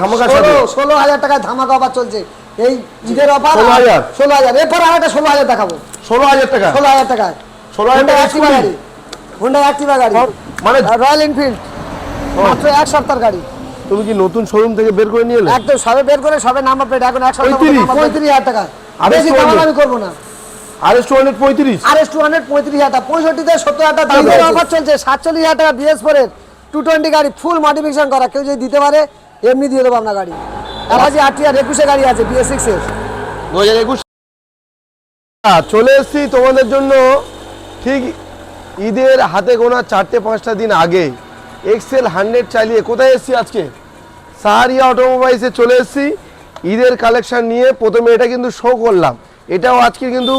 ধামাকা ষোলো হাজার টাকায় ধামাকা অফার চলছে। এই ঈদের অফার 16,000 ষোলো হাজার। এরপর আর একটা ষোলো হাজার দেখাবো। ষোলো হাজার টাকা। ষোলো হাজার টাকায়। 16,000 হোন্ডা টাকায় গাড়ি। হোন্ডা অ্যাক্টিভা গাড়ি। মানে রয়্যাল এনফিল্ড মাত্র এক সপ্তাহ গাড়ি। তুমি কি নতুন শোরুম থেকে বের করে নিয়ে এলে? একদম সবে বের করে সবে নাম্বার প্লেট এখন এক সপ্তাহ পঁয়ত্রিশ। হাজার টাকা। আর বেশি দাম আমি করব না। আর টু হান্ড্রেড পঁয়ত্রিশ। টু হান্ড্রেড পঁয়ত্রিশ হাজার টাকা। পঁয়ষট্টিতে সত্তর হাজার টাকা। অফার চলছে সাতচল্লিশ হাজার টাকা বিএস ফোরের টু টোয়েন্টি গাড়ি ফুল মডিফিকেশন করা। কেউ যদি দিতে পারে এমনি দিয়ে দেবো আপনার গাড়ি। অ্যাপাচি আর টি আর একুশে গাড়ি আছে বিএস সিক্স এর। দু হাজার একুশ চলে এসছি তোমাদের জন্য। ঠিক ঈদের হাতে গোনা চারটে পাঁচটা দিন আগে এক্সেল হান্ড্রেড চালিয়ে কোথায় এসছি আজকে? সাহারিয়া অটোমোবাইলসে চলে এসছি। ঈদের কালেকশন নিয়ে প্রথমে এটা কিন্তু শো করলাম। এটাও আজকে কিন্তু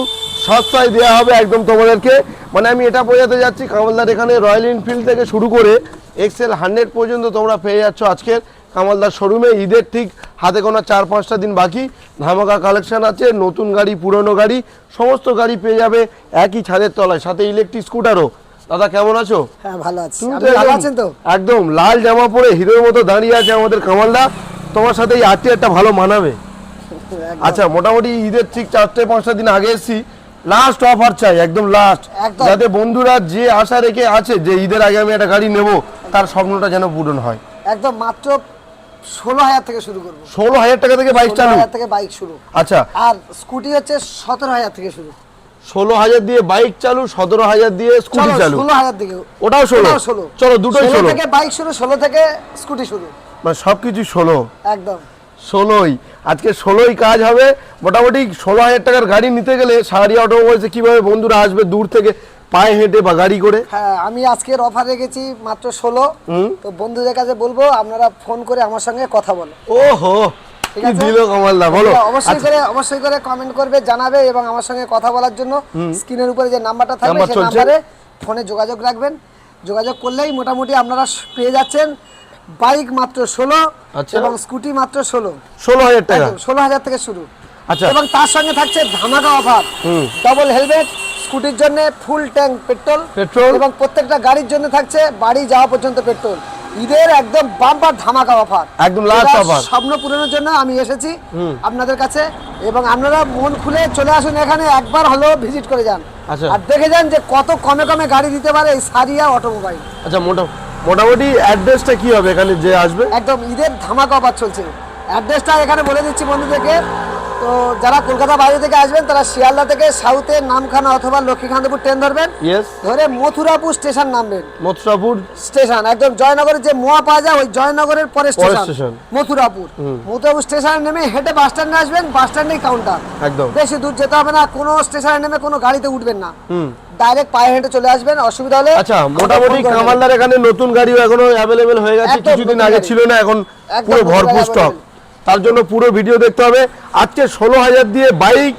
সস্তায় দেওয়া হবে একদম তোমাদেরকে। মানে আমি এটা বোঝাতে যাচ্ছি, কামালদার এখানে রয়্যাল এনফিল্ড থেকে শুরু করে এক্সেল হান্ড্রেড পর্যন্ত তোমরা পেয়ে যাচ্ছ আজকের। কামালদার শোরুমে ঈদের ঠিক হাতে গোনা চার পাঁচটা দিন বাকি। ধামাকা কালেকশন আছে নতুন গাড়ি পুরনো গাড়ি সমস্ত গাড়ি পেয়ে যাবে একই ছাদের তলায় সাথে ইলেকট্রিক স্কুটারও দাদা কেমন আছো? হ্যাঁ ভালো আছি। ভালো একদম- আছেন তো? একদম লাল জামা পরে হিরোর মতো দাঁড়িয়ে আছে আমাদের কামালদা। তোমার সাথে এই আরটিআরটা ভালো মানাবে। আচ্ছা মোটামুটি ঈদের ঠিক চারটে পাঁচটা দিন আগে এসেছি। লাস্ট অফার চাই একদম লাস্ট যাতে বন্ধুরা যে আশা রেখে আছে যে ঈদের আগে আমি একটা গাড়ি নেব তার স্বপ্নটা যেন পূরণ হয়। একদম মাত্র ষোলো হাজার থেকে শুরু করব। ষোলো হাজার টাকা থেকে বাইক চালু? হাজার থেকে বাইক শুরু। আচ্ছা। আর স্কুটি হচ্ছে সতেরো হাজার থেকে শুরু। ষোলো হাজার দিয়ে বাইক চালু সতেরো হাজার দিয়ে স্কুটি চালু? ষোলো হাজার থেকে। ওটাও ষোলো? ষোলো। চলো দুটোই ষোলো থেকে বাইক শুরু ষোলো থেকে স্কুটি শুরু। মানে সবকিছু ষোলো। একদম। ষোলোই। আজকে ষোলোই কাজ হবে। মোটামুটি ষোলো হাজার টাকার গাড়ি নিতে গেলে সাহারিয়া বলছে কীভাবে বন্ধুরা আসবে দূর থেকে? পায়ে হেঁটে বা গাড়ি করে? হ্যাঁ আমি আজকের অফার রেখেছি মাত্র ষোলো। তো বন্ধুদের কাছে বলব আপনারা ফোন করে আমার সঙ্গে কথা বলো। ওহো বলো। অবশ্যই আচ্ছা, করে অবশ্যই করে কমেন্ট করবে জানাবে এবং আমার সঙ্গে কথা বলার জন্য স্ক্রিনের উপরে যে নাম্বারটা থাকবে সেই নাম্বারে ফোনে যোগাযোগ রাখবেন। যোগাযোগ করলেই মোটামুটি আপনারা পেয়ে যাচ্ছেন বাইক মাত্র ষোলো আচ্ছা। এবং স্কুটি মাত্র ষোলো। ষোলো হাজার টাকা। ষোলো হাজার থেকে শুরু। আচ্ছা। এবং তার সঙ্গে থাকছে ধামাকা অফার ডবল হেলমেট স্কুটির জন্য ফুল ট্যাঙ্ক পেট্রোল পেট্রোল। এবং প্রত্যেকটা গাড়ির জন্য থাকছে বাড়ি যাওয়া পর্যন্ত পেট্রোল। ঈদের একদম বাম্পার ধামাকা অফার একদম এটা offer। স্বপ্ন পূরণের জন্য আমি এসেছি আপনাদের কাছে এবং আপনারা মন খুলে চলে আসুন এখানে একবার হলেও ভিজিট করে যান। আচ্ছা। আর দেখে যান যে কত কমে কমে গাড়ি দিতে পারে এই সারিয়া অটোমোবাইল আচ্ছা মোটা মোটামুটি অ্যাড্রেসটা কি হবে এখানে যে আসবে? একদম ঈদের ধামাকা অফার চলছে। অ্যাড্রেসটা এখানে বলে দিচ্ছি বন্ধুদেরকে। তো যারা কলকাতা বাইরে থেকে আসবেন তারা শিয়ালদা থেকে সাউথে নামখানা অথবা লক্ষ্মীকান্তপুর ট্রেন ধরবেন। ধরে মথুরাপুর স্টেশন নামবেন। মথুরাপুর স্টেশন একদম জয়নগরের যে মোয়া পাওয়া যায় ওই জয়নগরের পরে স্টেশন মথুরাপুর। মথুরাপুর স্টেশনে নেমে হেঁটে বাস স্ট্যান্ডে আসবেন বাস স্ট্যান্ডেই কাউন্টার একদম। বেশি দূর যেতে হবে না কোনো স্টেশনে নেমে কোনো গাড়িতে উঠবেন না। ডাইরেক্ট পায়ে হেঁটে চলে আসবেন অসুবিধা হলে আচ্ছা মোটামুটি। কামালদার এখানে নতুন গাড়িও এখনও অ্যাভেলেবেল হয়ে গেছে কিছুদিন আগে ছিল না এখন পুরো ভরপুর স্টক। তার জন্য পুরো ভিডিও দেখতে হবে। আজকে ষোলো হাজার দিয়ে বাইক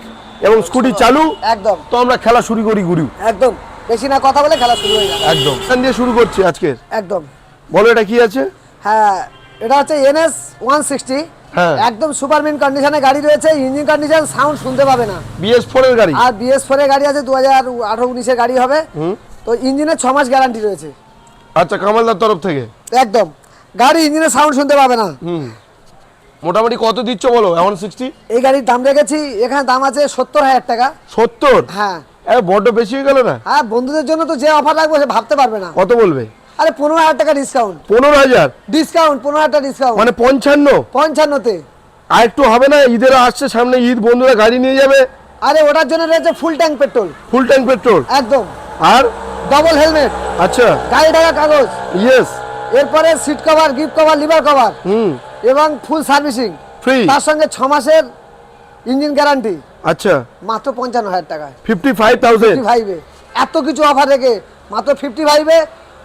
এবং স্কুটি চালু। একদম। তো আমরা খেলা শুরু করি গুরু। একদম। বেশি না কথা বলে খেলা শুরু হয়ে যাবে। একদম। এখান দিয়ে শুরু করছি আজকের। একদম। বলো এটা কি আছে? হ্যাঁ এটা হচ্ছে এনএস ওয়ান সিক্সটি। হ্যাঁ। একদম সুপার মিন কন্ডিশনে গাড়ি রয়েছে। ইঞ্জিন কন্ডিশন সাউন্ড শুনতে পাবে না। বিএস ফোর এর গাড়ি? আর বিএস ফোর এর গাড়ি আছে দু হাজার আঠারো উনিশের গাড়ি হবে। তো ইঞ্জিনের ছ মাস গ্যারান্টি রয়েছে। আচ্ছা কামালদার তরফ থেকে? একদম। গাড়ি ইঞ্জিনের সাউন্ড শুনতে পাবে না। হুম। মোটামুটি কত দিচ্ছ বলো? এমন সিক্সটি এই গাড়ির দাম রেখেছি এখানে দাম আছে সত্তর হাজার টাকা। সত্তর? হ্যাঁ। বড্ড বেশি হয়ে গেল না? হ্যাঁ বন্ধুদের জন্য তো যে অফার রাখব সে ভাবতে পারবে না। কত বলবে? আরে পনেরো হাজার টাকা ডিসকাউন্ট পনেরো হাজার? ডিসকাউন্ট পনেরো হাজার ডিসকাউন্ট মানে পঞ্চান্ন? পঞ্চান্নতে। আর একটু হবে না ঈদের আসছে সামনে ঈদ বন্ধুরা গাড়ি নিয়ে যাবে। আরে ওটার জন্য রয়েছে full tank petrol full tank petrol একদম। আর? ডবল হেলমেট আচ্ছা। গাড়ি টাকা কাগজ। ইয়েস এরপরে seat cover gift cover lever cover হুম। এবং ফুল সার্ভিসিং ফ্রি তার সঙ্গে ছ মাসের ইঞ্জিন গ্যারান্টি আচ্ছা। মাত্র পঞ্চান্ন হাজার টাকায়। ফিফটি ফাইভ থাউজেন্ড ফাইভে এত কিছু অফার রেখে মাত্র ফিফটি ফাইভে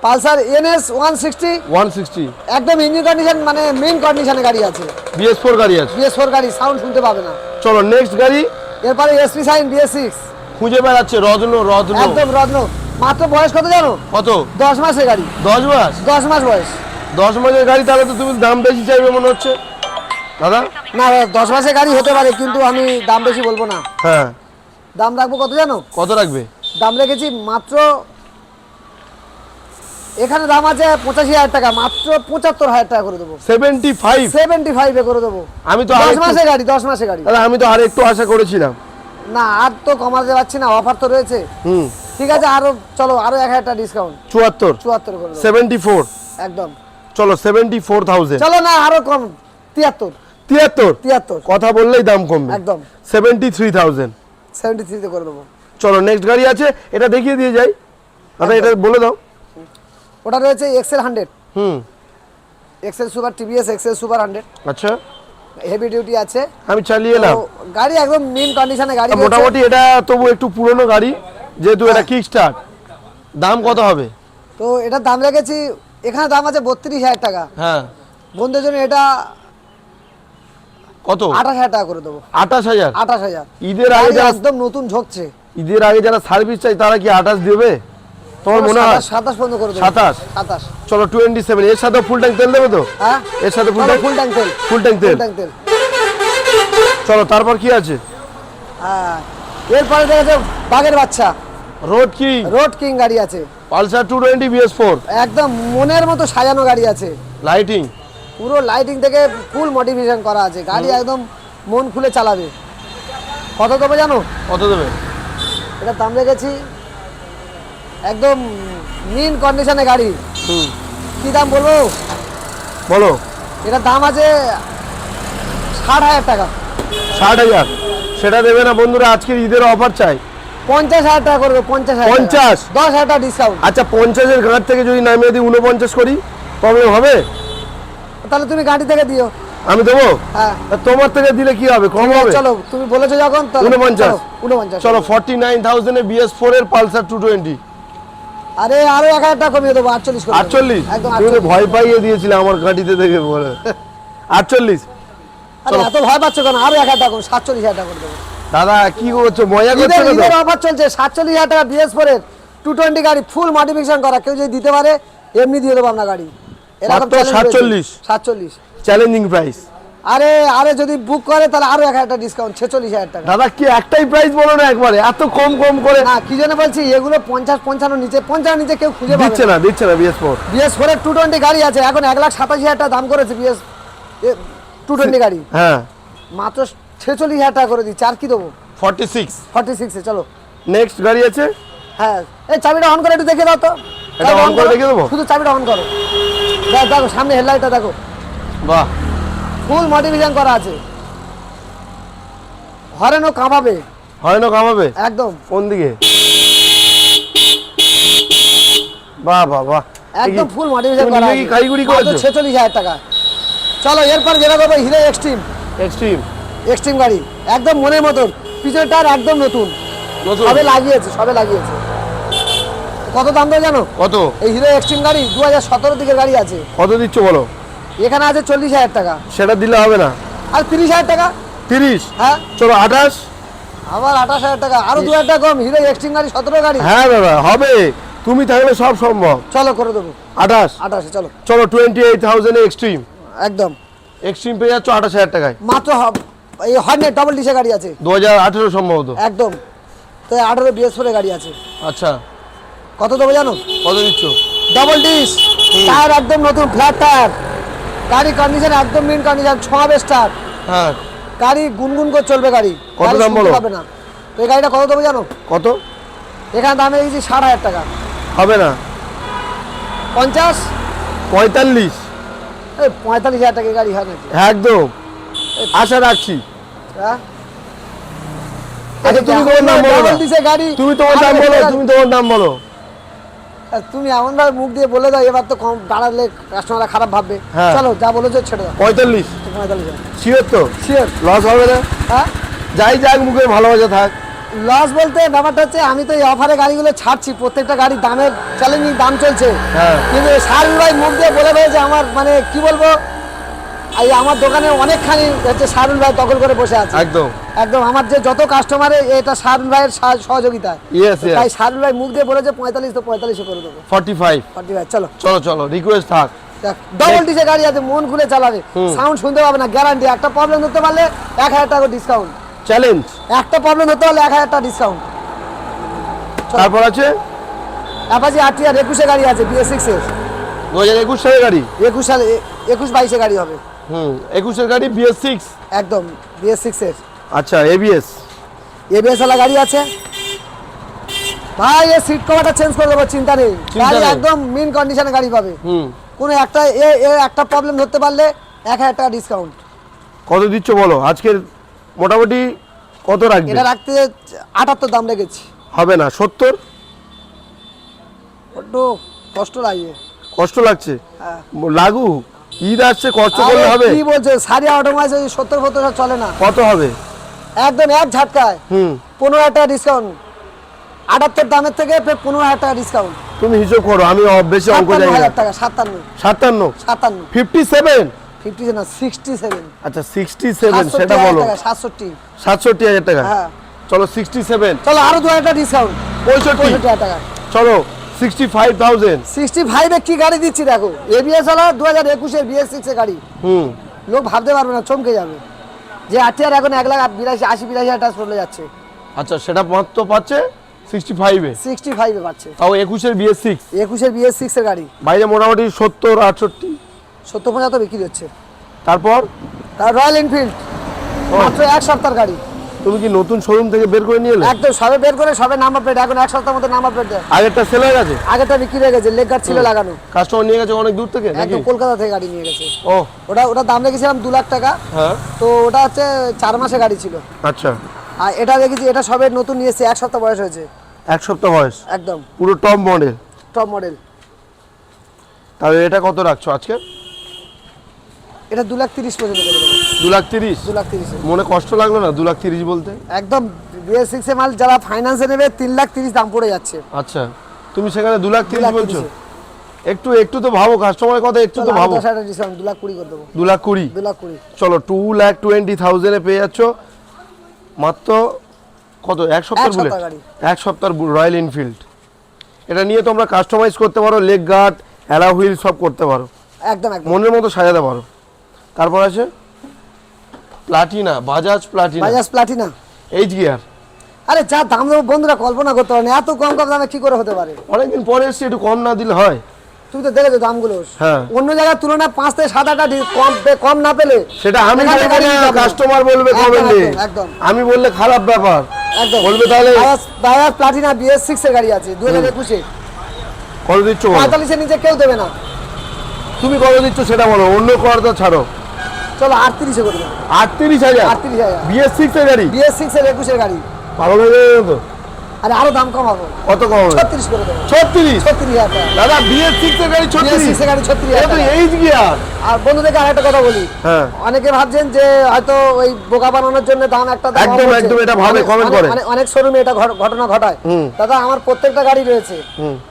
Pulsar NS one sixty one sixty একদম ইঞ্জিন কন্ডিশন মানে মেইন কন্ডিশনে গাড়ি আছে। বিএস ফোর গাড়ি আছে? বিএস ফোর গাড়ি সাউন্ড শুনতে পাবে না। চলো নেক্সট গাড়ি? এরপরে এসপি সাইন বিএস সিক্স খুঁজে বেড়াচ্ছে রত্ন রত্ন একদম রত্ন মাত্র বয়স কত জানো? কত? দশ মাসের গাড়ি। দশ মাস? দশ মাস বয়স। দশ মাসের গাড়ি তাহলে তো তুমি দাম বেশি চাইবে মনে হচ্ছে। দাদা? না দশ মাসের গাড়ি হতে পারে কিন্তু আমি দাম বেশি বলব না। হ্যাঁ। দাম রাখব কত জানো? কত রাখবে? দাম রেখেছি মাত্র এখানে দাম আছে পঁচাশি হাজার টাকা মাত্র পঁচাত্তর হাজার টাকা করে দেবো। সেভেন্টি ফাইভ সেভেন্টি ফাইভে করে দেবো। আমি তো দশ মাসে গাড়ি দশ মাসে গাড়ি। আমি তো আর একটু আশা করেছিলাম। না আর তো কমাতে পারছি না অফার তো রয়েছে। হুম। ঠিক আছে আরও চলো আরও এক হাজার টাকা ডিসকাউন্ট চুয়াত্তর। চুয়াত্তর করে সেভেন্টি ফোর একদম। চলো সেভেন্টি ফোর থাউজেন্ড চলো না আরও কম। তিয়াত্তর। তিয়াত্তর? তিয়াত্তর। কথা বললেই দাম কমবে। একদম। সেভেন্টি থ্রি থাউজেন্ড সেভেন্টি থ্রিতে করে দেবো। চলো নেক্সট গাড়ি আছে এটা দেখিয়ে দিয়ে যাই। দাদা এটা বলে দাও। ওটা রয়েছে এক্সেল হান্ড্রেড হুম। Excel super TVS Excel super hundred আচ্ছা। হেভি ডিউটি আছে। আমি চালিয়ে এলাম। গাড়ি একদম মেন কন্ডিশনে গাড়ি মোটামুটি এটা তবু একটু পুরনো গাড়ি। যেহেতু এটা কিক স্টার্ট দাম কত হবে? তো এটার দাম রেখেছি এখানে দাম আছে বত্রিশ হাজার টাকা। হ্যাঁ। বন্ধুদের জন্য এটা কত? আঠাশ হাজার টাকা করে দেবো। আঠাশ হাজার? আঠাশ হাজার। ঈদের আগে যারা একদম নতুন ঝোঁকছে। ঈদের আগে যারা সার্ভিস চাই তারা কি আঠাশ দেবে? তোমার মনে হয়? সাতাশ- পর্যন্ত করে দেবো। সাতাশ? সাতাশ। চলো টোয়েন্টি সেভেন এর সাথে ফুল ট্যাঙ্ক তেল দেবে তো? হ্যাঁ। এর সাথে ফুল ট্যাঙ্ক ফুল ট্যাঙ্ক তেল। ফুল ট্যাঙ্ক তেল। চলো তারপর কি আছে? হ্যাঁ। এরপরে দেখেছে বাঘের বাচ্চা। রোড কি? রোড কিং গাড়ি আছে। Pulsar two twenty BS four একদম মনের মতো সাজানো গাড়ি আছে। লাইটিং পুরো লাইটিং থেকে ফুল মডিফিকেশন করা আছে। গাড়ি একদম মন খুলে চালাবে। কত দেবো জানো? কত দেবে? এটার দাম রেখেছি। একদম মিন কন্ডিশনে গাড়ি। কি দাম বলব? বলো। এটার দাম আছে ষাট হাজার টাকা। ষাট হাজার? সেটা দেবে না বন্ধুরা আজকের ঈদের অফার চাই। পঞ্চাশ হাজার টাকা করবে পঞ্চাশ পঞ্চাশ? দশ হাজার টাকা ডিসকাউন্ট আচ্ছা পঞ্চাশের ঘাট থেকে যদি নামিয়ে দিই উনপঞ্চাশ করি প্রবলেম হবে? তাহলে তুমি গাড়ি থেকে দিও। আমি দেবো? হ্যাঁ। তোমার থেকে দিলে কি হবে? কম হবে? চলো তুমি বলেছ যখন উনপঞ্চাশ? চলো, উনপঞ্চাশ চলো ফর্টি নাইন থাউজেন্ডে বিএস ফোর এর পালসার টু টোয়েন্টি আরে আরও এক হাজার টাকা কমিয়ে দেবো আটচল্লিশ। আটচল্লিশ? তুমি ভয় পাইয়ে দিয়েছিলে আমার গাড়িতে দেখে বলে। আটচল্লিশ? এত ভয় পাচ্ছ কেন? আরও এক হাজার টাকা সাতচল্লিশ হাজার টাকা করে দেবো। দাদা কি করছ মজা করছ ঈদের না ঈদের তো? অফার চলছে সাতচল্লিশ হাজার টাকা বিএস ফোরের টু টোয়েন্টি গাড়ি ফুল মডিফিকেশন করা। কেউ যদি দিতে পারে এমনি দিয়ে দেবো আপনার গাড়ি। মাত্র 47? সাতচল্লিশ। চ্যালেঞ্জিং প্রাইস আরে আরে যদি বুক করে তাহলে আরও এক হাজার ডিসকাউন্ট ছেচল্লিশ হাজার টাকা। দাদা কি একটাই প্রাইস বলো না একবারে? এত কম কম করে। না কি জন্য বলছি এগুলো পঞ্চাশ পঞ্চান্ন নিচে পঞ্চান্ন নিচে কেউ খুঁজে দিচ্ছে না। দিচ্ছে না বিএস ফোর বিএস ফোরের টু টোয়েন্টি গাড়ি আছে এখন এক লাখ সাতাশি হাজার টাকা দাম করেছে বিএস টু টোয়েন্টি গাড়ি। হ্যাঁ। মাত্র ছেচল্লিশ হাজার টাকা করে দিচ্ছি। আর কি দেবো? ফর্টি সিক্স ফর্টি সিক্সে চলো। নেক্সট গাড়ি আছে? হ্যাঁ। এই চাবিটা অন করে একটু দেখে দাও তো। এটা on করে দেখে দেবো? শুধু চাবিটা অন করো। দেখ দেখো সামনে হেডলাইটটা দেখো। বাহ। ফুল মডিফিকেশন করা আছে। হরেনও কাঁপাবে হয় না কামাবে? একদম। কোন দিকে? বাহ বাহ বাহ। একদম ফুল মডিফিকেশন করা কি কারিগরি করেছ? ছেচল্লিশ হাজার টাকা। চলো এরপর যেটা করব হিরো এক্সট্রিম এক্সট্রিম এক্সট্রিম গাড়ি একদম মনের মতন। পিছনের টায়ার একদম নতুন। নতুন? সবে লাগিয়েছে সবে লাগিয়েছে। কত দাম দেয় জানো? কত? এই হিরো এক্সট্রিম গাড়ি দু হাজার সতেরো দিকের গাড়ি আছে। কত দিচ্ছ বলো? এখানে আছে চল্লিশ হাজার টাকা। সেটা দিলে হবে না। আর তিরিশ হাজার টাকা? তিরিশ? হ্যাঁ। চলো আঠাশ? আবার আঠাশ হাজার টাকা। আরও দু হাজার টাকা কম। হিরো এক্সট্রিম গাড়ি সতেরো গাড়ি। হ্যাঁ দাদা হবে। তুমি থাকলে সব সম্ভব। চলো করে দেবো। আঠাশ? আঠাশে চলো। চলো টোয়েন্টি এইট থাউজেন্ড এক্সট্রিম একদম। এক্সট্রিম পেয়ে যাচ্ছ আঠাশ হাজার টাকায়। মাত্র এই হর্নেট ডবল ডিসে গাড়ি আছে। দু হাজার আঠেরো সম্ভবত। একদম। তো আঠারো বিএস ফোরে গাড়ি আছে। আচ্ছা। কত দেবো জানো? কত দিচ্ছ? ডবল ডিস টায়ার একদম নতুন ফ্ল্যাট টায়ার গাড়ি কন্ডিশন একদম মেন কন্ডিশন ছ স্টার হ্যাঁ। গাড়ি গুনগুন করে চলবে গাড়ি। কত দাম বলো? পাবে না। তো এই গাড়িটা কত দেবো জানো? কত? এখানে দামে দিয়েছি ষাট হাজার টাকা। হবে না। পঞ্চাশ? পঁয়তাল্লিশ। পঁয়তাল্লিশ হাজার টাকা গাড়ি হ্যাঁ একদম। আশা রাখছি। হ্যাঁ? আচ্ছা তুমি তোমার নাম বলো। গাড়ি। তুমি তোমার নাম বলো তুমি তোমার নাম বলো। তুমি এমন ভাবে মুখ দিয়ে বলে দাও এবার তো কম দাঁড়ালে কাস্টমাররা খারাপ ভাববে। হ্যাঁ। চলো যা বলেছ ছেড়ে দাও। পঁয়তাল্লিশ। পঁয়তাল্লিশ শিওর তো? শিওর লস হবে না? হ্যাঁ? যাই যাক মুখে ভালোবাসা থাক। লস বলতে ব্যাপারটা হচ্ছে আমি তো এই অফারে গাড়িগুলো ছাড়ছি প্রত্যেকটা গাড়ি দামের চ্যালেঞ্জিং দাম চলছে। হ্যাঁ। কিন্তু শাহরুল ভাই মুখ দিয়ে বলে রয়েছে আমার মানে কি বলব এই আমার দোকানে অনেকখানি হচ্ছে শাহরুল ভাই দখল করে বসে আছে। একদম। একদম আমার যে যত কাস্টমারে এটা শাহরুল ভাইয়ের সহ- সহযোগিতা। তাই শাহরুল ভাই মুখ দিয়ে বলেছে পঁয়তাল্লিশ তো পঁয়তাল্লিশে করে দেবো। ফর্টি ফাইভ ফর্টি ভাই চলো। চলো চলো রিকোয়েস্ট থাক। ডবল ডিসে গাড়ি আছে মন খুলে চালাবে। সাউন্ড শুনতে পাবে না গ্যারান্টি একটা প্রবলেম ধরতে পারলে এক হাজার টাকা ডিসকাউন্ট চ্যালেঞ্জ একটা প্রবলেম ধরতে পারলে এক হাজার টাকা ডিসকাউন্ট তারপর আছে? অ্যাপাচি আরটিআর একুশে গাড়ি আছে বিএস সিক্স এর। দু হাজার একুশ সালের গাড়ি? একুশ সালে একুশ বাইশে গাড়ি হবে। হুম একুশের গাড়ি বিএস সিক্স একদম বিএস সিক্স এর। আচ্ছা এবিএস এবিএস ওয়ালা গাড়ি আছে। ভাই এ সিট কভারটা চেঞ্জ করে দেবো চিন্তা নেই। গাড়ি একদম মিন কন্ডিশনে গাড়ি পাবে। হুম। কোনো একটা এ এ একটা প্রবলেম ধরতে পারলে এক হাজার টাকা ডিসকাউন্ট কত দিচ্ছ বলো? আজকের মোটামুটি কত রাখবে? এটা রাখতে আটাত্তর দাম রেখেছি। হবে না সত্তর? বড্ড কষ্ট লাগে। কষ্ট লাগছে? হ্যাঁ। লাগু ঈদ আসছে কষ্ট করলে হবে? কি বলছে সারিয়া অটোমাইজ ওই সত্তর ফত্তর চলে না। কত হবে? একদম এক ঝাটকায় হুম। পনেরো হাজার টাকা ডিসকাউন্ট আটাত্তর দামের থেকে পনেরো হাজার টাকা ডিসকাউন্ট তুমি হিসেব করো আমি বেশি অঙ্ক জানি সাতান্ন। সাতান্ন? সাতান্ন। ফিফটি সেভেন না আচ্ছা সেটা বলো। টাকা হ্যাঁ। চলো সিক্সটি সেভেন চলো আরও দু হাজার টাকা ডিসকাউন্ট পঁয়ষট্টি। পঁয়ষট্টি হাজার টাকা। চলো কি গাড়ি দিচ্ছি দেখো? এবিএস হলো গাড়ি। হুম। লোক ভাবতে পারবে না চমকে যাবে। যে আটিয়ার এখন এক লাখ বিরাশি আশি বিরাশি হাজার টাকা চলে যাচ্ছে। আচ্ছা সেটা মাত্র পাচ্ছে পাচ্ছে। তাও একুশের বিএস একুশের বিএস সিক্সের গাড়ি। বাইরে মোটামুটি সত্তর আটষট্টি। সত্তর পঁচাত্তর বিক্রি হচ্ছে। তারপর? তার রয়্যাল এনফিল্ড মাত্র এক সপ্তাহের গাড়ি। তুমি কি নতুন শোরুম থেকে বের করে নিয়ে এলে? একদম সবে বের করে সবে নাম্বার প্লেট এখন এক সপ্তাহের মধ্যে নাম্বার প্লেট দেয়। আগেরটা সেল হয়ে গেছে আগেটা বিক্রি হয়ে গেছে লেগ গার্ড ছিল লাগানো। কাস্টমার নিয়ে গেছে অনেক দূর থেকে একদম কলকাতা থেকে গাড়ি নিয়ে গেছে। ও। ওটা ওটা দাম রেখেছিলাম দু লাখ টাকা। হ্যাঁ। তো ওটা হচ্ছে চার মাসে গাড়ি ছিল। আচ্ছা। আর এটা দেখেছি এটা সবে নতুন নিয়ে এসেছে এক সপ্তাহ বয়স হয়েছে। এক সপ্তাহ বয়স? একদম। পুরো টপ মডেল টপ মডেল তাহলে এটা কত রাখছো আজকে? এটা দু লাখ তিরিশ পর্যন্ত করে দেবো দু লাখ তিরিশ? দু লাখ তিরিশে। মনে কষ্ট লাগল না দু লাখ তিরিশ বলতে? একদম বিএস সিক্স মাল যারা ফাইন্যান্সে নেবে তিন লাখ তিরিশ দাম পড়ে যাচ্ছে। আচ্ছা তুমি সেখানে দু লাখ তিরিশ বলছো? একটু একটু তো ভাবো কাস্টমারের কথা একটু তো ভাবো। দু লাখ কুড়ি করে দেবো। দু লাখ কুড়ি? দু লাখ কুড়ি। চলো টু লাখ টোয়েন্টি থাউজেন্ডে পেয়ে যাচ্ছ। মাত্র কত? এক সপ্তাহ বুলেট এক সপ্তাহ রয়্যাল এনফিল্ড এটা নিয়ে তোমরা কাস্টমাইজ করতে পারো লেগ গার্ড অ্যালা হুইল সব করতে পারো। একদম একদম। মনের মতো সাজাতে পারো। তারপর আছে? Platina Bajaj Platina. Bajaj Platina. H gear আরে যা দাম দেবো বন্ধুরা কল্পনা করতে পারে এত কম কম দামে কি করে হতে পারে? অনেকদিন পরে এসছি একটু কম না দিলে হয়। তুমি তো দেখেছ দামগুলো। হ্যাঁ। অন্য জায়গার তুলনায় পাঁচ থেকে সাত আটটা ডি- কম কম না পেলে সেটা আমি। কাস্টমার বলবে কমেন্টে একদম। আমি বললে খারাপ ব্যাপার। একদম। বলবে তাহলে বাজাজ প্লাটিনা বিএস সিক্স এর গাড়ি আছে দু হাজার একুশে। কত দিচ্ছ পঁয়তাল্লিশের নিচে কেউ দেবে না। তুমি কত দিচ্ছ সেটা বলো অন্য কর ছাড়ো। চলো আটত্রিশে করে দেবো। আটত্রিশ হাজার? আটত্রিশ হাজার। বিএস সিক্স এর গাড়ি? বিএস সিক্স এর একুশের গাড়ি। ভালো যাবে তো? আরে আরও দাম কমাবো। কত কম হবে ছত্রিশ করে দেবো। ছত্রিশ? ছত্রিশ হাজার দাদা বিএস সিক্স এর গাড়ি ছত্রিশ। সিক্স এর গাড়ি ছত্রিশ হাজার। এইচ গিয়ার আর বন্ধুদেরকে আরেকটা কথা বলি। হ্যাঁ। অনেকে ভাবছেন যে হয়তো ওই বোকা বানানোর জন্য দাম একটা দাম একদম, একদম, এটা ভাবে, comment করে। অনেক- অনেক শোরুমে এটা ঘটনা ঘটায়। দাদা আমার প্রত্যেকটা গাড়ি রয়েছে।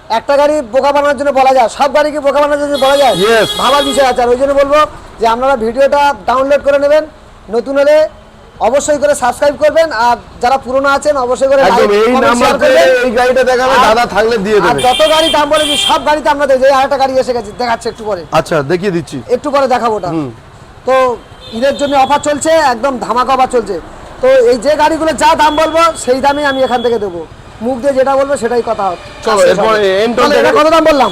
একটা গাড়ি বোকা বানানোর জন্য বলা যায়। সব গাড়িকে বোকা বানানোর জন্য বলা যায়. ভাবার বিষয় আছে। আর ওই জন্য বলব যে আপনারা ভিডিওটা ডাউনলোড করে নেবেন। নতুন হলে অবশ্যই করে সাবস্ক্রাইব করবেন আর যারা পুরনো আছেন অবশ্যই করে একদম like, এই করবেন। এই গাড়িটা দেখাবে দাদা থাকলে দিয়ে আর যত গাড়ি দাম বলেছি সব গাড়িতে আপনাদের যে আরেকটা গাড়ি এসে গেছে দেখাচ্ছে একটু পরে। আচ্ছা দেখিয়ে দিচ্ছি। একটু পরে দেখাবো ওটা। তো ঈদের জন্য অফার চলছে একদম ধামাকা অফার চলছে। তো এই যে গাড়িগুলো যা দাম বলব সেই দামে আমি এখান থেকে দেবো। মুখ দিয়ে যেটা বলব সেটাই কথা। হবে চলো, এরপরে M10 তাহলে এটা কত দাম বললাম?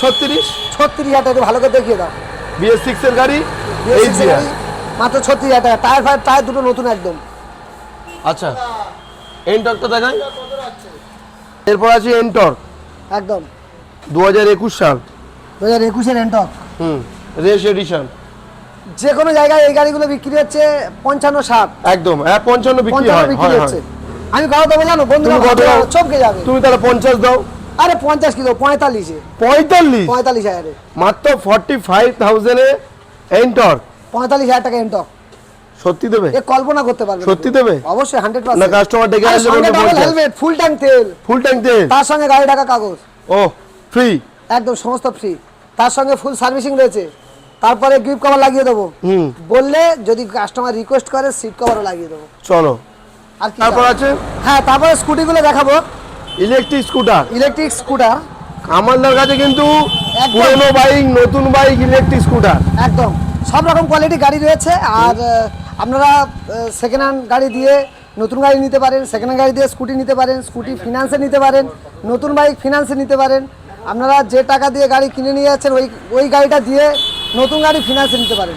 ছত্রিশ। ছত্রিশ হাজার টাকা একটু ভালো করে দেখিয়ে দাও। বিএস সিক্স এর গাড়ি BS6 এইচ এর গিয়ার গাড়ি, মাত্র ছত্রিশ হাজার টাকা। টায়ার ফায়ার টায়ার দুটো নতুন একদম। আচ্ছা। এনটকটা দেখাই। এরপর আছে এনটক একদম। দু হাজার একুশ সাল। দু হাজার একুশের এন্টক হুম রেস এডিশন যে কোনো জায়গায় এই গাড়িগুলো বিক্রি হচ্ছে পঞ্চান্ন ষাট একদম হ্যাঁ পঞ্চান্ন বিক্রি হয় বিক্রি হয় হচ্ছে। হয়। আমি কত দেবো জানো কত চমকে যাবে। তুমি তাহলে পঞ্চাশ দাও। আরে পঞ্চাশ কিলো পঁয়তাল্লিশে। পঁয়তাল্লিশ? পঁয়তাল্লিশ হাজারে। মাত্র ফর্টি ফাইভ থাউজেন্ডে এন্টর পঁয়তাল্লিশ হাজার টাকা এন্টক সত্যি দেবে? এ কল্পনা করতে পারবে সত্যি দেবে? অবশ্যই হান্ড্রেড না কাস্টমার ডেকে পঞ্চাশ হেলমেট ফুল ট্যাঙ্ক তেল। ফুল ট্যাঙ্ক দেন তার সঙ্গে গাড়ি টাকা কাগজ। ও ফ্রি একদম সমস্ত ফ্রি তার সঙ্গে ফুল সার্ভিসিং রয়েছে। তারপরে গিফট কভার লাগিয়ে দেবো। হুম। বললে যদি কাস্টমার রিকোয়েস্ট করে সিট কভারও লাগিয়ে দেবো। চলো। আর কি তারপর আছে? হ্যাঁ তারপরে স্কুটিগুলো দেখাবো। ইলেকট্রিক স্কুটার ইলেকট্রিক স্কুটার আমাদের কাছে কিন্তু। পুরনো বাইক নতুন বাইক ইলেকট্রিক স্কুটার একদম। সব রকম কোয়ালিটি গাড়ি রয়েছে আর আপনারা সেকেন্ড হ্যান্ড গাড়ি দিয়ে নতুন গাড়ি নিতে পারেন সেকেন্ড হ্যান্ড গাড়ি দিয়ে স্কুটি নিতে পারেন স্কুটি ফিনান্সে নিতে পারেন নতুন বাইক ফিনান্সে নিতে পারেন। আপনারা যে টাকা দিয়ে গাড়ি কিনে নিয়ে যাচ্ছেন ওই ওই গাড়িটা দিয়ে নতুন গাড়ি ফিনান্সে নিতে পারেন।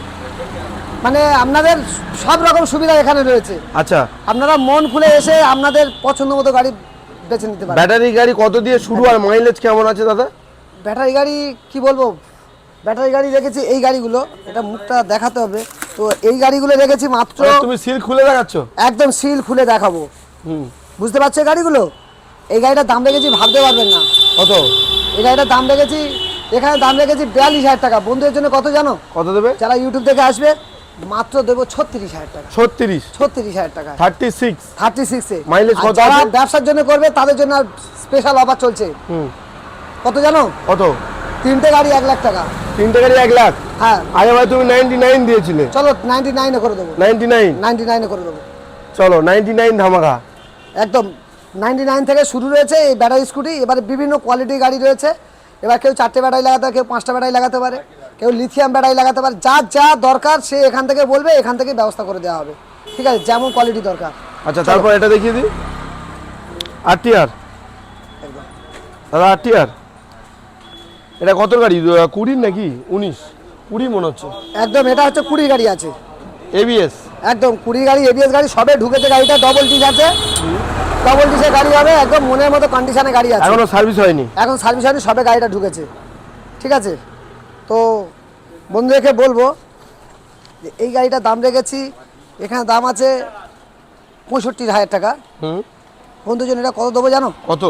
মানে আপনাদের সব রকম সুবিধা এখানে রয়েছে। আচ্ছা। আপনারা মন খুলে এসে আপনাদের পছন্দ মতো গাড়ি বেছে নিতে পারেন। ব্যাটারি গাড়ি কত দিয়ে শুরু আর মাইলেজ কেমন আছে দাদা? ব্যাটারি গাড়ি কি বলব? ব্যাটারি গাড়ি রেখেছি এই গাড়িগুলো এটা মুখটা দেখাতে হবে। তো এই গাড়িগুলো রেখেছি মাত্র মানে তুমি সিল খুলে দেখাচ্ছ? একদম সিল খুলে দেখাবো। হুম। বুঝতে পারছ গাড়িগুলো? এই গাড়িটার দাম রেখেছি ভাবতে পারবেন না। কত? এই গাড়িটার দাম রেখেছি এখানে দাম রেখেছি বিয়াল্লিশ হাজার টাকা। বন্ধুদের জন্য কত জানো? কত দেবে? যারা ইউটিউব থেকে আসবে মাত্র দেবো ছত্রিশ হাজার টাকা। ছত্রিশ? ছত্রিশ হাজার টাকা। থার্টি সিক্স থার্টি সিক্সে কত যারা ব্যবসার জন্য করবে তাদের জন্য স্পেশাল অফার চলছে। হুম। কত জানো? কত? তিনটে গাড়ি এক লাখ টাকা। তিনটে গাড়ি এক লাখ? হ্যাঁ। আগে ভাই তুমি নাইনটি নাইন দিয়েছিলে। চলো নাইনটি নাইনে করে দেবো। নাইনটি নাইন নাইনটি নাইনে করে দেবো। চলো নাইনটি নাইন ধামাকা। একদম। নাইনটি নাইন থেকে শুরু রয়েছে এই ব্যাটারি স্কুটি। এবারে বিভিন্ন কোয়ালিটির গাড়ি রয়েছে। এবার কেউ চারটে ব্যাটারি লাগাতে পারে কেউ পাঁচটা ব্যাটারি লাগাতে পারে। কেউ লিথিয়াম ব্যাটারি লাগাতে পারে। যা যা দরকার সে এখান থেকে বলবে এখান থেকে ব্যবস্থা করে দেওয়া হবে। ঠিক আছে? যেমন কোয়ালিটি দরকার। আচ্ছা তারপর এটা দেখিয়ে দিই। আর টিআর একদম। দাদা আর টিআর এটা কত গাড়ি? কুড়ির নাকি? উনিশ। কুড়ি মনে হচ্ছে। একদম এটা হচ্ছে কুড়ি গাড়ি আছে। এবিএস একদম কুড়ি গাড়ি এবিএস গাড়ি সবে ঢুকেছে গাড়িটা ডবল ডিস আছে। ডবল ডিসের গাড়ি হবে একদম মনের মতো কন্ডিশনে গাড়ি আছে। এখনও সার্ভিস হয়নি? এখন সার্ভিস হয়নি সবে গাড়িটা ঢুকেছে। ঠিক আছে? তো বন্ধু বন্ধুদেরকে বলব যে এই গাড়িটার দাম রেখেছি এখানে দাম আছে পঁয়ষট্টি হাজার টাকা। জন্য এটা কত দেবো জানো? কত?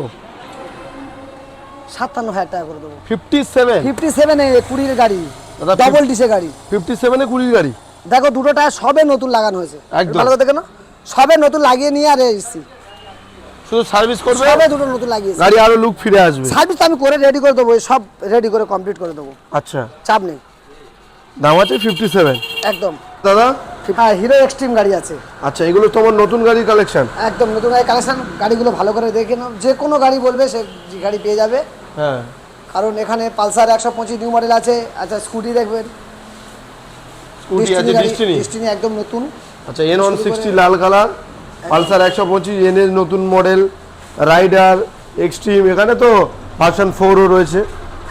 সাতান্ন হাজার টাকা করে দেবো। ফিফটি সেভেন ফিফটি সেভেনে কুড়ির গাড়ি দাদা, ডবল ডিসের গাড়ি। ফিফটি সেভেনে কুড়ির গাড়ি? দেখো দুটো টায়ার সবে নতুন লাগানো হয়েছে। ভালো কথা কেন সবে নতুন লাগিয়ে নিয়ে আর এসেছি। শুধু সার্ভিস করবে? সবে দুটো নতুন লাগিয়েছি। গাড়ি আরও লুক ফিরে আসবে। সার্ভিস আমি করে রেডি করে দেবো সব রেডি করে কমপ্লিট করে দেবো। আচ্ছা। চাপ নেই। দাম আছে ফিফটি সেভেন একদম। দাদা? হ্যাঁ হিরো এক্সট্রিম গাড়ি আছে। আচ্ছা এগুলো তোমার নতুন গাড়ির কালেকশন একদম নতুন গাড়ি কালেকশন গাড়িগুলো ভালো করে দেখে নাও। যে কোনো গাড়ি বলবে সে গাড়ি পেয়ে যাবে। হ্যাঁ। কারণ এখানে পালসার একশো পঁচিশ নিউ মডেল আছে আচ্ছা স্কুটি দেখবেন। স্কুটি আছে ডিস্টিনি ডিস্টিনি একদম নতুন। আচ্ছা এন ওয়ান সিক্সটি লাল কালার পালসার একশো পঁচিশ এন এর নতুন মডেল রাইডার এক্সট্রিম এখানে তো ভার্সন ফোরও রয়েছে।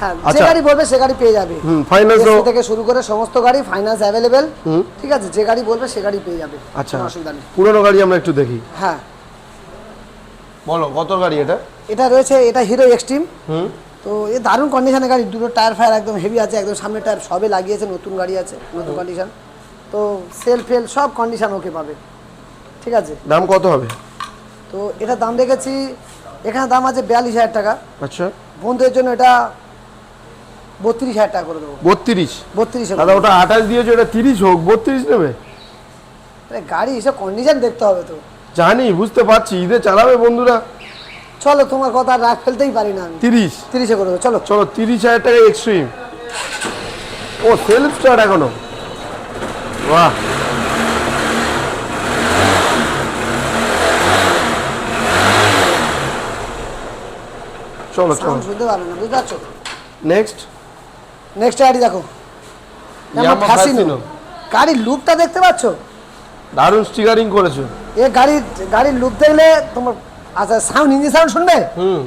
হ্যাঁ যে আচ্ছা। গাড়ি বলবে সে গাড়ি পেয়ে যাবে। হুম ফাইন্যান্সও SC থেকে শুরু করে সমস্ত গাড়ি ফাইন্যান্স অ্যাভেলেবেল হুম। ঠিক আছে যে গাড়ি বলবে সে গাড়ি পেয়ে যাবে আচ্ছা অসুবিধা নেই। পুরোনো গাড়ি আমরা একটু দেখি। হ্যাঁ। বলো কত গাড়ি এটা? এটা রয়েছে এটা হিরো এক্সট্রিম তো এ দারুণ কন্ডিশনের গাড়ি দুটো টায়ার ফায়ার একদম হেভি আছে একদম সামনে টায়ার সবে লাগিয়েছে নতুন গাড়ি আছে নতুন কন্ডিশন তো সেল ফেল সব কন্ডিশন ওকে পাবে। ঠিক আছে? দাম কত হবে? তো এটা দাম রেখেছি এখানে দাম আছে বিয়াল্লিশ হাজার টাকা। আচ্ছা। বন্ধুদের জন্য এটা বত্রিশ হাজার টাকা করে দেবো। বত্রিশ? বত্রিশ দাদা ওটা আঠাশ দিয়েছ এটা তিরিশ হোক বত্রিশ নেবে? গাড়ি এসব কন্ডিশন দেখতে হবে তো। জানি বুঝতে পারছি ঈদে চালাবে বন্ধুরা। চলো তোমার কথা আর রাগ ফেলতেই পারি না তিরিশ। তিরিশে করে চলো। চলো তিরিশ হাজার টাকা এক্সট্রিম ও সেলফ স্টার্ট এখনও? বাহ। চলো চলো। শুনতে পারবে না বুঝতে পারছ? নেক্সট নেক্সট গাড়ি দেখো। Yamaha Fascino. গাড়ির লুকটা দেখতে পাচ্ছ? দারুণ স্টিকারিং করেছ। এ গাড়ির গাড়ির লুক দেখলে তোমার আচ্ছা সাউন্ড ইঞ্জিন সাউন্ড শুনবে? হুম।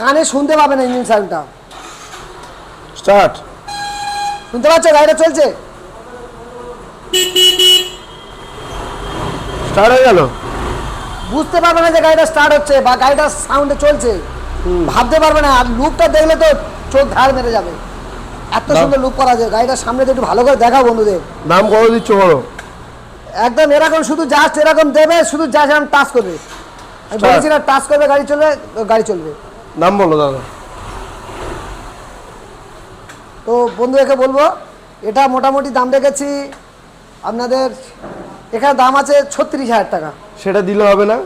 কানে শুনতে পাবে না ইঞ্জিন সাউন্ডটা স্টার্ট শুনতে পাচ্ছ? গাড়িটা চলছে? স্টার্ট হয়ে গেল। বুঝতে পারবে না যে গাড়িটা স্টার্ট হচ্ছে বা গাড়িটা সাউন্ডে চলছে। ভাবতে পারবে না। আর লুকটা দেখলে তো চোখ ধার মেরে যাবে। এত সুন্দর লুক করা যায় গাড়িটার সামনে তো একটু ভালো করে দেখাও বন্ধুদের। দাম কত দিচ্ছ বলো? একদম এরকম শুধু জাস্ট এরকম দেবে শুধু জাস্ট এরকম টাচ করবে। বলেছিলাম টাচ করবে গাড়ি চলবে গাড়ি চলবে। দাম বলো দাদা। তো বন্ধুদেরকে বলব এটা মোটামুটি দাম রেখেছি আপনাদের এখানে দাম আছে ছত্রিশ হাজার টাকা। সেটা দিলে হবে না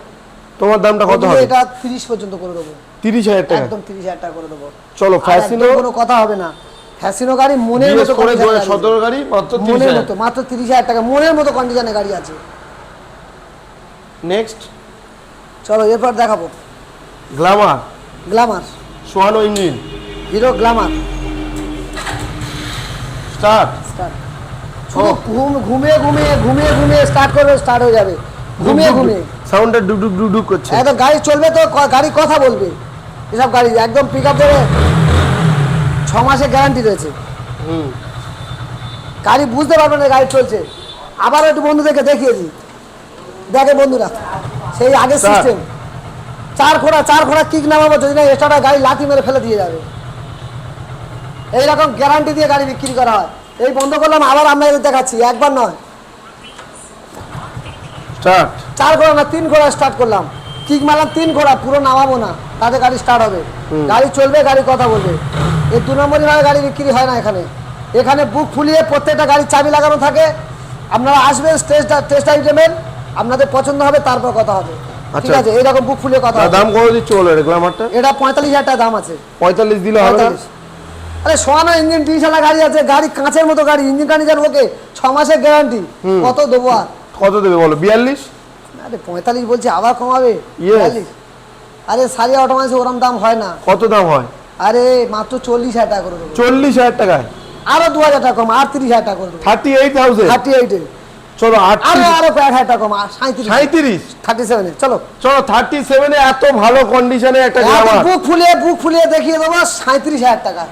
তোমার দামটা কত হবে? এটা তিরিশ পর্যন্ত করে দেবো। তিরিশ হাজার টাকা? একদম তিরিশ হাজার টাকা করে দেবো। চলো ফ্যাসিনো কোনো কথা হবে না। ফ্যাসিনো গাড়ি মনের মতো করে condition গাড়ি। সতেরো গাড়ি মাত্র মনের মতো মাত্র তিরিশ হাজার টাকা মনের মতো কন্ডিশনে গাড়ি আছে। নেক্সট চলো এরপর দেখাবো। Glamour Glamour সোহানো engine? Hero Glamour start start ঘুম ঘুমিয়ে ঘুমিয়ে ঘুমিয়ে ঘুমিয়ে স্টার্ট করবে স্টার্ট হয়ে যাবে। ঘুমিয়ে ঘুমিয়ে। সাউন্ডটা ডুক ডুক ডুক ডুক করছে। একদম গাড়ি চলবে তো গাড়ি কথা বলবে। এসব গাড়ি একদম পিক আপ দেবে। ছ মাসের গ্যারান্টি রয়েছে। হুম। গাড়ি বুঝতে পারবে না গাড়ি চলছে। আবার একটু বন্ধুদেরকে দেখিয়ে দিই। দেখে বন্ধুরা। সেই আগের সিস্টেম চার ঘোড়া চার ঘোড়া কিক নামাবো যদি না এক্সট্রা গাড়ি লাথি মেরে ফেলে দিয়ে যাবে। এইরকম গ্যারান্টি দিয়ে গাড়ি বিক্রি করা হয়। এই বন্ধ করলাম আবার আমরা আপনাদের দেখাচ্ছি একবার নয়। স্টার্ট। চার ঘোড়া না তিন ঘোড়া স্টার্ট করলাম। কিক মারলাম তিন ঘোড়া পুরো নামাবো না। তাতে গাড়ি স্টার্ট হবে। গাড়ি চলবে গাড়ি কথা বলবে। এই দু নম্বরই ভাবে গাড়ি বিক্রি হয় না এখানে। এখানে বুক ফুলিয়ে প্রত্যেকটা গাড়ির চাবি লাগানো থাকে। আপনারা আসবেন টেস্ট টেস্ট নেবেন আপনাদের পছন্দ হবে তারপর কথা হবে। ঠিক আচ্ছা। আছে এইরকম বুক ফুলিয়ে কথা হবে। দাম কত দিচ্ছ বলো রেগুলারটা এটা পঁয়তাল্লিশ হাজার টাকা দাম আছে। পঁয়তাল্লিশ দিলে হবে? আরে সোয়ানা ইঞ্জিন ডিজিটাল গাড়ি আছে গাড়ি কাঁচের মতো গাড়ি ইঞ্জিন কন্ডিশন ওকে ছ মাসের গ্যারান্টি কত দেবো আর? কত দেবে বলো বিয়াল্লিশ? আরে পঁয়তাল্লিশ বলছি আবার কমাবে. 42 আরে সারিয়া অটোমাইসে ওরম দাম হয় না। কত দাম হয়? আরে মাত্র চল্লিশ হাজার টাকা করে দেবো। চল্লিশ হাজার টাকায়? আরও দু হাজার টাকা কম আটত্রিশ হাজার টাকা করে দেবো। থার্টি এইট থাউজেন্ড থার্টি এইটে চলো আরও আরও কয়েক হাজার টাকা কম সাঁত্রিশ থার্টি সেভেনে চলো। চলো থার্টি সেভেনে এত ভালো কন্ডিশনে একটা বুক ফুলিয়ে বুক ফুলিয়ে দেখিয়ে দেবো সাঁত্রিশ হাজার টাকা।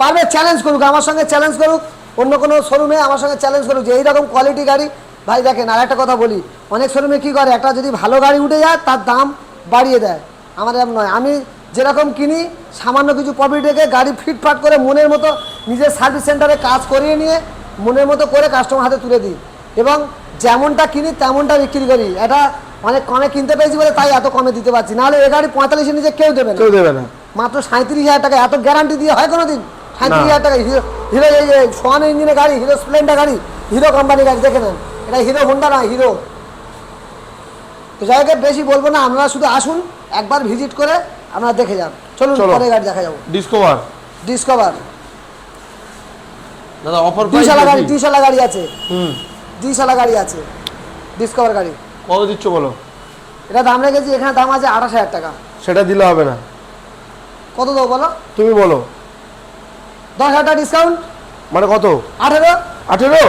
পারবে চ্যালেঞ্জ করুক আমার সঙ্গে চ্যালেঞ্জ করুক অন্য কোনো শোরুমে আমার সঙ্গে চ্যালেঞ্জ করুক যে এইরকম কোয়ালিটি গাড়ি। ভাই দেখেন আর একটা কথা বলি অনেক শোরুমে কী করে একটা যদি ভালো গাড়ি উঠে যায় তার দাম বাড়িয়ে দেয়। আমার এরকম নয়। আমি যেরকম কিনি সামান্য কিছু প্রফিট রেখে গাড়ি ফিটফাট করে মনের মতো নিজের সার্ভিস সেন্টারে কাজ করিয়ে নিয়ে মনের মতো করে কাস্টমার হাতে তুলে দিই। এবং যেমনটা কিনি তেমনটা বিক্রি করি। এটা অনেক কমে কিনতে পেরেছি বলে তাই এত কমে দিতে পারছি। নাহলে এ গাড়ি পঁয়তাল্লিশের নিচে কেউ দেবে না। কেউ দেবে না। মাত্র সাঁত্রিশ হাজার টাকা। এত গ্যারান্টি দিয়ে হয় কোনো দিন? সাঁত্রিশ হাজার টাকা। হিরো হিরো এই যে সোয়ান ইঞ্জিনের গাড়ি হিরো স্প্লেন্ডার গাড়ি হিরো কোম্পানির গাড়ি দেখে নেন। এটা হিরো হোন্ডা না হিরো। তো যাই হোক, বেশি বলব না। আপনারা শুধু আসুন একবার ভিজিট করে আপনারা দেখে যান। চলুন পরে গাড়ি দেখা যাব। ডিসকভার ডিসকভার দাদা অফার দুইশালা গাড়ি দুইশালা গাড়ি আছে। হুম। দুইশালা গাড়ি আছে। ডিসকভার গাড়ি। কত দিচ্ছ বলো? এটা দাম রেখেছি এখানে দাম আছে আঠাশ হাজার টাকা। সেটা দিলে হবে না। কত দেবো বলো? তুমি বলো। দশ হাজার টাকা ডিসকাউন্ট মানে কত? আঠেরো? আঠেরো?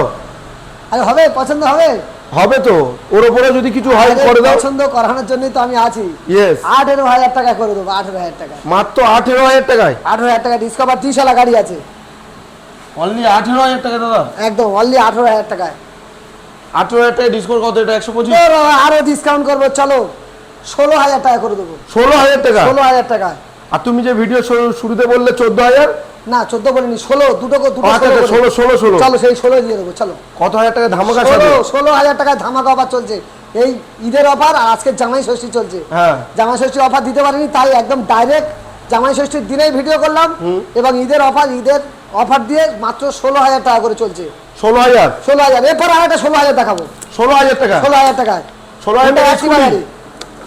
আরে হবে পছন্দ হবে? হবে তো। ওর ওপরে যদি কিছু হয় করে দাও। পছন্দ করানোর জন্যই তো আমি আছি। ইয়েস আঠেরো হাজার টাকা করে দেবো আঠেরো হাজার টাকা মাত্র আঠেরো হাজার টাকায়? আঠেরো হাজার টাকা ডিসকভার তিরিশালা গাড়ি আছে। অনলি আঠেরো হাজার টাকা দাদা? একদম অনলি আঠেরো হাজার টাকায়। আঠেরো হাজার টাকা ডিসকাউন্ট কত? এটা একশো পঁচিশ? আরও ডিসকাউন্ট করব চলো। ষোলো হাজার টাকা করে দেবো। ষোলো হাজার টাকা? ষোলো হাজার টাকা। আর তুমি যে ভিডিও শুরুতে বললে চোদ্দ হাজার? না চোদ্দ বলিনি ষোলো দুটো আচ্ছা, ষোলো আচ্ছা, ষোলো। চলো সেই ষোলো দিয়ে দেবো চলো। কত হাজার টাকা ধামাকা ষোলো হাজার টাকায় ধামাকা অফার চলছে। এই ঈদের অফার আর আজকে জামাই ষষ্ঠী চলছে। হ্যাঁ। জামাই ষষ্ঠীর অফার দিতে পারিনি তাই একদম ডাইরেক্ট জামাই ষষ্ঠীর দিনেই ভিডিও করলাম। এবং ঈদের অফার ঈদের অফার দিয়ে মাত্র ষোলো হাজার টাকা করে চলছে। ষোলো হাজার। ষোলো হাজার। এরপর আর একটা ষোলো হাজার দেখাবো। ষোলো হাজার টাকা? ষোলো হাজার টাকায় ষোলো হাজার টাকা অ্যাক্টিভা গাড়ি।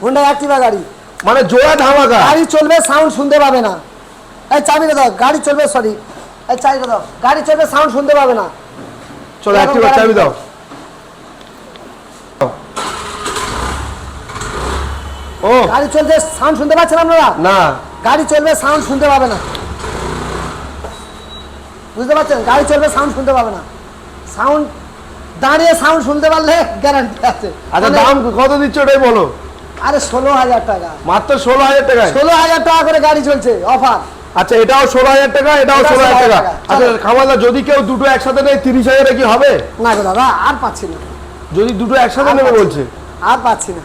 হোন্ডা অ্যাক্টিভা গাড়ি। মানে জোড়া ধামাকা? গাড়ি চলবে সাউন্ড শুনতে পাবে না। এই চাবিটা দাও গাড়ি চলবে সরি এই চাবিটা দাও। গাড়ি চলবে সাউন্ড শুনতে পাবে না। চলো অ্যাক্টিভা চাবি দাও। ও। গাড়ি চলছে সাউন্ড শুনতে পাচ্ছেন আপনারা? না। গাড়ি চলবে সাউন্ড শুনতে পাবে না। বুঝতে পারছেন? গাড়ি চলবে সাউন্ড শুনতে পাবে না। সাউন্ড দাঁড়িয়ে সাউন্ড শুনতে পারলে গ্যারান্টি আছে। আচ্ছা মানে- দাম কত দিচ্ছ ওটাই বলো। আরে ষোলো হাজার টাকা। মাত্র ষোলো হাজার টাকায়? ষোলো হাজার টাকা করে গাড়ি চলছে অফার আচ্ছা এটাও ষোলো হাজার টাকা এটাও ষোলো হাজার টাকা। টাকা। আচ্ছা খামালদা যদি কেউ দুটো একসাথে নেয় তিরিশ হাজারে কি হবে? না গো দাদা আর পাচ্ছি না। যদি দুটো একসাথে নেবে বলছে। আর পাচ্ছি না।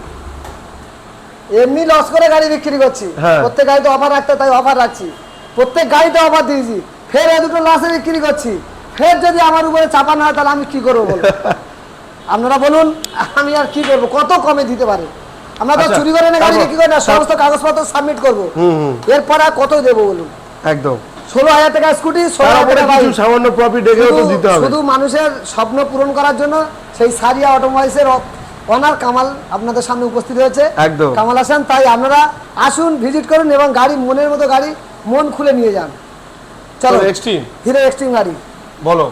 এমনি লস করে গাড়ি বিক্রি করছি। হ্যাঁ। প্রত্যেক গাড়িতে অফার রাখতে তাই অফার রাখছি। প্রত্যেক গাড়িতে অফার দিয়েছি। ফের এ দুটো লসে বিক্রি করছি। ফের যদি আমার উপরে চাপানো হয় তাহলে আমি কি করব বলুন? আপনারা বলুন আমি আর কি করব? কত কমে দিতে পারে? আমরা তো আচ্ছা, চুরি করে না গাড়ি বিক্রি করি না সমস্ত কাগজপত্র সাবমিট করব। এরপর আর কত দেবো বলুন? একদম। ষোলো হাজার টাকা স্কুটি ষোলো হাজার। সামান্য প্রফিট শুধু- দিতে হবে। শুধু মানুষের স্বপ্ন পূরণ করার জন্য সেই সারিয়া অটোমোবাইলসের অনার কামাল আপনাদের সামনে উপস্থিত হয়েছে। একদম। কামাল হাসান তাই আপনারা আসুন ভিজিট করুন এবং গাড়ি মনের মতো গাড়ি মন খুলে নিয়ে যান। চলো এক্সট্রিম হিরো এক্সট্রিম গাড়ি। বলো।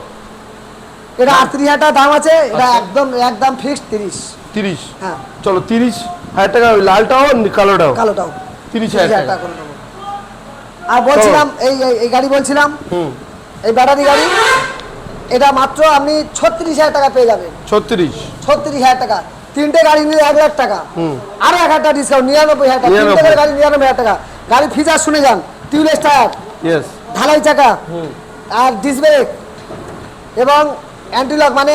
এটা আটত্রিশ হাজার দাম আছে এটা আচ্ছা। একদম একদম ফিক্সড তিরিশ। তিরিশ? হ্যাঁ। চলো তিরিশ হাজার টাকা ওই লালটাও কালোটাও? কালোটাও। তিরিশ তিরিশ হাজার টাকা। করে নেব। আর বলছিলাম এই এই- গাড়ি বলছিলাম হুম। এই ব্যাটারি গাড়ি এটা মাত্র আপনি ছত্রিশ হাজার টাকা পেয়ে যাবেন। ছত্রিশ। ছত্রিশ হাজার টাকা। তিনটে গাড়ি নিলে এক লাখ টাকা। হুম। আরও এক হাজার ডিসকাউন্ট নিরানব্বই হাজার টাকা। তিনটে গাড়ি নিরানব্বই হাজার টাকা। গাড়ি ফিচার শুনে যান। টিউবলেস টায়ার ঢালাই চাকা আর ডিস ব্রেক এবং অ্যান্টিলক মানে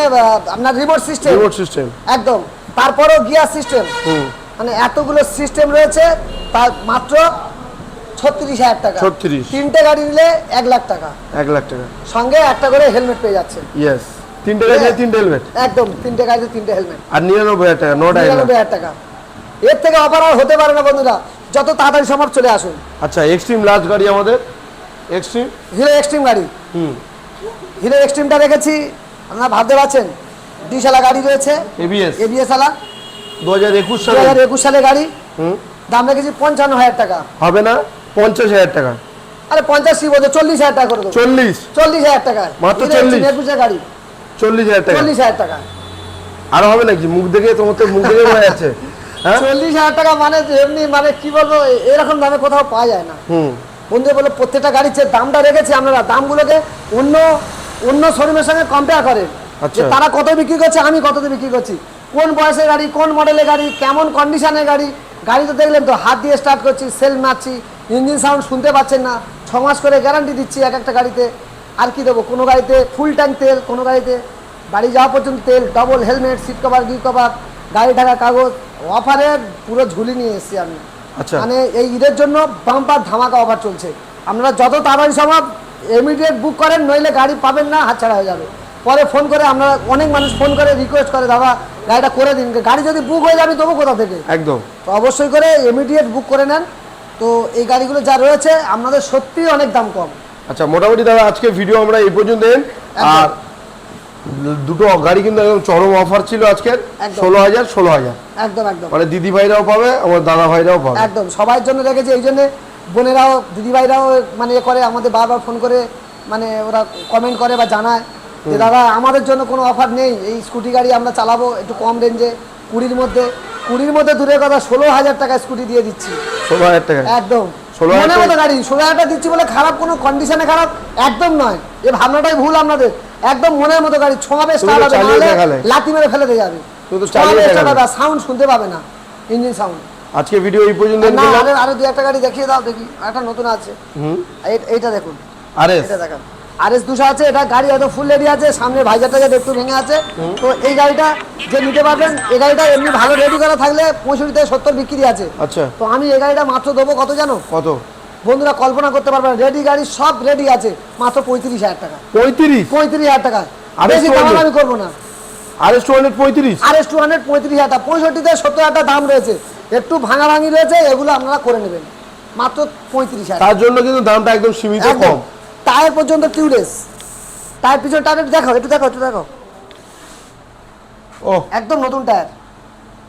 আপনার রিমোট সিস্টেম রিমোট সিস্টেম একদম। তারপরেও গিয়ার সিস্টেম মানে এতগুলো সিস্টেম রয়েছে তার মাত্র ছত্রিশ হাজার টাকা। 36 তিনটে গাড়ি নিলে এক লাখ টাকা। এক লাখ টাকা। সঙ্গে একটা করে হেলমেট পেয়ে যাচ্ছে। ইয়েস তিনটে গাড়ি তিনটে হেলমেট একদম তিনটে গাড়িতে তিনটে হেলমেট আর নিরানব্বই হাজার টাকা নো ডাইলার নিরানব্বই হাজার টাকা। এর থেকে অফার আর হতে পারে না বন্ধুরা। যত তাড়াতাড়ি সম্ভব চলে আসুন। আচ্ছা এক্সট্রিম লার্জ গাড়ি আমাদের? এক্সট্রিম হিরো এক্সট্রিম গাড়ি। হুম। হিরো এক্সট্রিমটা রেখেছি আপনারা ভাবতে পারছেন ডিসালা গাড়ি রয়েছে। এবিএস এবিএস আলা দু হাজার একুশ দু হাজার একুশ সালের গাড়ি। দাম রেখেছি পঞ্চান্ন হাজার টাকা। হবে না? পঞ্চাশ হাজার টাকা। আরে পঞ্চাশ কি বলছো? চল্লিশ হাজার টাকা করে দেবো। চল্লিশ। চল্লিশ হাজার টাকা। মাত্র Hero Extreme 40? একুশের গাড়ি। চল্লিশ হাজার টাকা। চল্লিশ হাজার টাকা। আরও হবে নাকি? মুখ দেখে তোমার তো মুখ দেখে বোঝা যাচ্ছে। হ্যাঁ? চল্লিশ হাজার টাকা মানে এমনি মানে কি বলব এরকম দামে কোথাও পাওয়া যায় না। হুম। বন্ধু বলে প্রত্যেকটা গাড়ির যে দামটা রেখেছি আপনারা দামগুলোকে অন্য অন্য শোরুমের সঙ্গে কম্পেয়ার করেন আচ্ছা। যে তারা কত বিক্রি করছে আমি কত বিক্রি করছি কোন বয়সের গাড়ি কোন মডেলের গাড়ি কেমন কন্ডিশনের গাড়ি গাড়ি তো দেখলেন তো হাত দিয়ে স্টার্ট করছি সেল মারছি ইঞ্জিন সাউন্ড শুনতে পাচ্ছেন না ছ মাস করে গ্যারান্টি দিচ্ছি এক একটা গাড়িতে আর কি দেবো কোনো গাড়িতে ফুল ট্যাঙ্ক তেল কোনো গাড়িতে বাড়ি যাওয়া পর্যন্ত তেল ডবল হেলমেট সিট কভার গি কভার গাড়ি ঢাকা কাগজ অফারের পুরো ঝুলি নিয়ে এসেছি আমি আচ্ছা। মানে এই ঈদের জন্য বাম্পার ধামাকা অফার চলছে আপনারা যত তাড়াতাড়ি সম্ভব ইমিডিয়েট বুক করেন নইলে গাড়ি পাবেন না হাতছাড়া হয়ে যাবে। পরে ফোন করে আপনারা অনেক মানুষ ফোন করে রিকোয়েস্ট করে দাদা গাড়িটা করে দিন। গাড়ি যদি বুক হয়ে যাবে তবু কোথা থেকে? একদম। তো অবশ্যই করে ইমিডিয়েট বুক করে নেন। তো এই গাড়িগুলো যা রয়েছে আপনাদের সত্যিই অনেক দাম কম। আচ্ছা মোটামুটি দাদা আজকে ভিডিও আমরা এই পর্যন্ত। আর দুটো গাড়ি কিন্তু একদম চরম অফার ছিল আজকের। ষোলো হাজার ষোলো হাজার। একদম একদম। মানে দিদি ভাইরাও পাবে আমার দাদা ভাইরাও পাবে। একদম সবার জন্য রেখেছি এই জন্যে বোনেরাও দিদিভাইরাও মানে করে আমাদের বারবার ফোন করে মানে ওরা কমেন্ট করে বা জানায় যে দাদা আমাদের জন্য কোনো অফার নেই এই স্কুটি গাড়ি আমরা চালাবো একটু কম রেঞ্জে কুড়ির মধ্যে। কুড়ির মধ্যে দূরের কথা ষোলো হাজার টাকা স্কুটি দিয়ে দিচ্ছি। ষোলো হাজার টাকা একদম। 16,000 মনের মতো গাড়ি ষোলো হাজার টাকা দিচ্ছি বলে খারাপ কোনো কন্ডিশনে খারাপ একদম নয়। এ ভাবনাটাই ভুল আপনাদের একদম মনের মতো গাড়ি ছোঁয়াবে তুমি তো স্টার্ট হবে চালিয়ে নাহলে দেখালে। লাথি মেরে ফেলে দিয়ে যাবে। সাউন্ড শুনতে পাবে না ইঞ্জিন সাউন্ড আজকে ভিডিও এই পর্যন্ত না। আরে আরও দুই একটা গাড়ি দেখিয়ে দাও দেখি। একটা নতুন আছে। হুম। এইটা দেখুন। আরে এটা দেখান। আর এস দুশো আছে এটা গাড়ি হয়তো ফুল রেডি আছে সামনে ভাইজারটা যেটা একটু ভেঙে আছে। তো এই গাড়িটা যে নিতে পারবেন এই গাড়িটা এমনি ভালো রেডি করা থাকলে পঁয়ষট্টি থেকে সত্তর বিক্রি আছে। আচ্ছা। তো আমি এই গাড়িটা মাত্র দেবো কত জানো? কত? বন্ধুরা কল্পনা করতে পারবেন রেডি গাড়ি সব রেডি আছে মাত্র পঁয়ত্রিশ হাজার টাকা। পঁয়ত্রিশ? পঁয়ত্রিশ হাজার টাকা। আর বেশি দাম আমি করব না। আর এস টু হান্ড্রেড পঁয়ত্রিশ আর এস টু হান্ড্রেড পঁয়ত্রিশ হাজার পঁয়ষট্টিতে সত্তর হাজার দাম রয়েছে। একটু ভাঙাভাঙি রয়েছে এগুলো আপনারা করে নেবেন। মাত্র পঁয়ত্রিশ হাজার। তার জন্য কিন্তু দামটা একদম সীমিত কম। টায়ার পর্যন্ত টিউলেস টায়ার পিছনে টায়ার দেখো একটু দেখো একটু দেখো ও একদম নতুন টায়ার।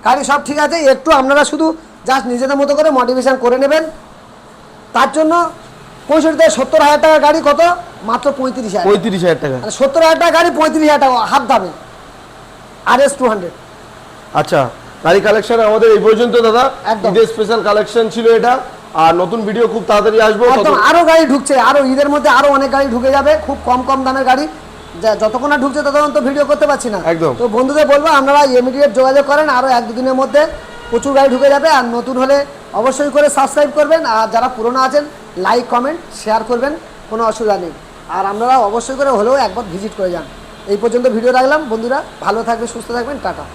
গাড়ি সব ঠিক আছে একটু আপনারা শুধু জাস্ট নিজেদের মতো করে মডিফিকেশন করে নেবেন। তার জন্য পঁয়ষট্টি থেকে সত্তর হাজার টাকার গাড়ি কত? মাত্র পঁয়ত্রিশ হাজার। পঁয়ত্রিশ হাজার টাকা। সত্তর হাজার টাকা গাড়ি পঁয়ত্রিশ হাজার টাকা হাফ দামে আর এস টু হান্ড্রেড আচ্ছা গাড়ি কালেকশন আমাদের এই পর্যন্ত দাদা। ঈদের স্পেশাল কালেকশন ছিল এটা। আর নতুন ভিডিও খুব তাড়াতাড়ি আসব একদম আরও গাড়ি ঢুকছে আরও ঈদের মধ্যে আরও অনেক গাড়ি ঢুকে যাবে খুব কম কম দামের গাড়ি। যতক্ষণ না ঢুকছে ততক্ষণ তো ভিডিও করতে পারছি না। একদম। তো বন্ধুদের বলব আপনারা ইমিডিয়েট যোগাযোগ করেন আরও এক দুদিনের মধ্যে প্রচুর গাড়ি ঢুকে যাবে। আর নতুন হলে অবশ্যই করে সাবস্ক্রাইব করবেন। আর যারা পুরনো আছেন লাইক কমেন্ট শেয়ার করবেন কোনো অসুবিধা নেই। আর আপনারা অবশ্যই করে হলেও একবার ভিজিট করে যান। এই পর্যন্ত ভিডিও রাখলাম। বন্ধুরা ভালো থাকবে সুস্থ থাকবেন টাটা।